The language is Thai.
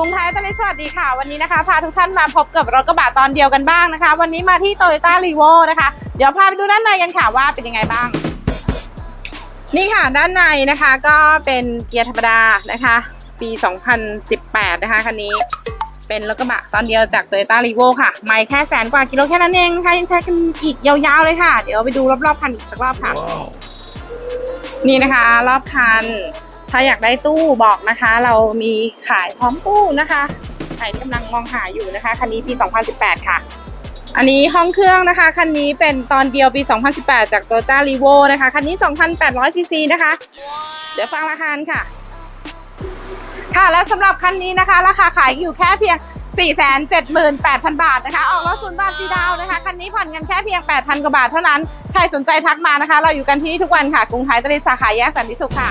รุงไทยตอนนี้สวัสดีค่ะ วันนี้นะคะ พาทุกท่านมาพบกับรถกระบะตอนเดียวกันบ้างนะคะ วันนี้มาที่ Toyota r e v o นะคะ เดี๋ยวพาไปดูด้านในกันค่ะว่าเป็นยังไงบ้าง นี่ค่ะด้านในนะคะก็เป็นเกียร์ธรรมดานะคะ ปี 2018 นะคะคันนี้เป็นรถกระบะตอนเดียวจาก Toyota r e v o ค่ะไม่แค่แสนกว่ากิโลแค่นั้นเองนะคะยังใช้กันอีกยาวๆเลยค่ะ เดี๋ยวไปดูรอบๆคันอีกสักรอบค่ะ นี่นะคะ รอบคัน ถ้าอยากได้ตู้บอกนะคะ เรามีขายพร้อมตู้นะคะใครที่กำลังมองหาอยู่นะคะ คันนี้ปี 2018 ค่ะ อันนี้ห้องเครื่องนะคะ คันนี้เป็นตอนเดียวปี 2018 จาก Toyota r e v o นะคะ คันนี้ 2,800 ซีซีนะคะ เดี๋ยวฟังราคาค่ะ ค่ะ และสำหรับคันนี้นะคะ ราคาขายอยู่แค่เพียง478,000 บาทนะคะ ออกรถศูนย์บาทฟรีดาวน์นะคะ คันนี้ผ่อนกันแค่เพียง 8,000 กว่าบาทเท่านั้น ใครสนใจทักมานะคะ เราอยู่กันที่นี่ทุกวันค่ะ กรุงไทยตลิดสาขาแยกสันติสุขค่ะ